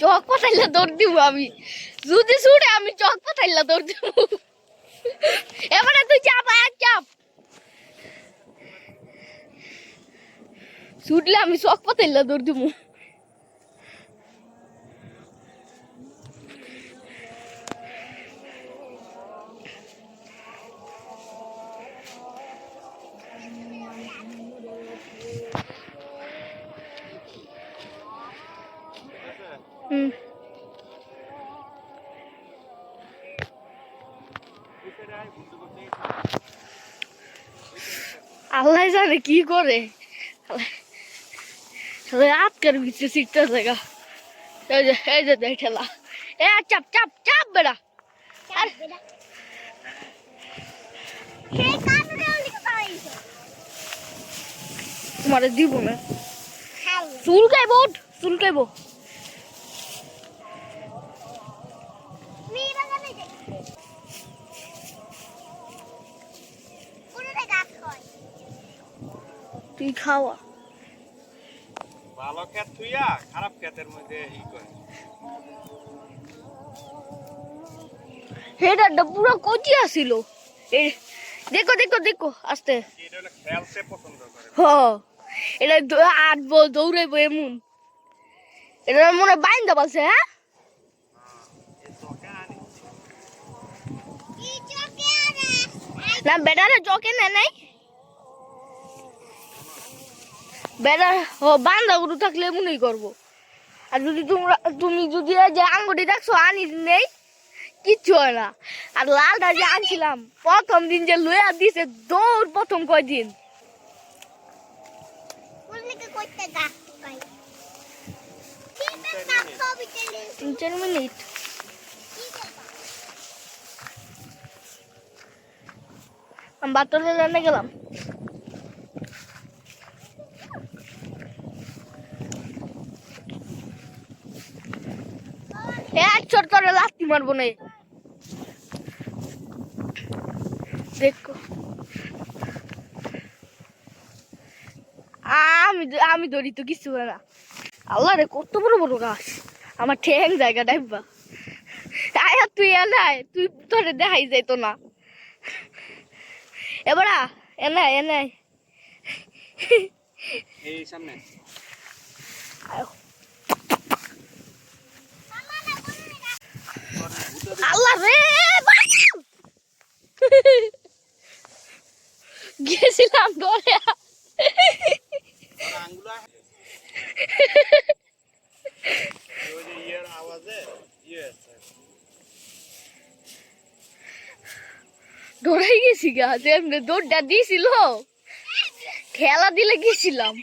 চক পাতাইলা দৌড় দিব আমি। যদি ছুটে আমি চক পাতাইলা দৌড় দিব এবারে তুই চাপ এক চাপ। ছুটলে আমি চক পাতাইলা দৌড় দিব আল্লাহ জানে কি করে। আজকের ভিতরে শিখতে থাকা এই যে এই যে দেখ ঠেলা এ চাপ চাপ চাপ বেড়া। আর- তোমারে দিব না। চুল খাইব তুই খাওয়া। ভালো ক্ষেত থুইয়া খারাপ ক্ষেতের মধ্যে ই করে। হেডারটা পুরো কচি আসিল দেখো দেখো দেখো আস্তে। এটা হলো খেলতে পছন্দ করে। হ এটা দ- আট বল দৌড়াইবো এমন। এটা মনে বাইন্দা বলছে হ্যাঁ? না বেটারে চকে নে নাই? বেটা ও বান্দা গরু থাকলে এমনই করব। আর যদি তোমরা তুমি যদি যে আঙ্গুটি রাখছো আনি নেই কিচ্ছু হয় না। আর লালটা যে আনছিলাম প্রথম দিন যে লইয়া দিছে দৌড় প্রথম কয়দিন। তিন চার মিনিট। আমি বাতলে রান্না গেলাম এক ছোট করে লাত্তি মারবো না দেখো। আমি আমি ধরি তো কিছু না। আল্লাহ রে কত বড় বড় গাছ। আমার ঠ্যাং জায়গা ডাইবা আয়া তুই এনাই তুই তোরে দেখাই যাইতো না। এবারা এনাই এনাই এই সামনে। আল্লাহ গেছিলাম ডরে ডরাই গেছি গা যে দৌড়টা দিয়েছিল খেলা দিলে গেছিলাম।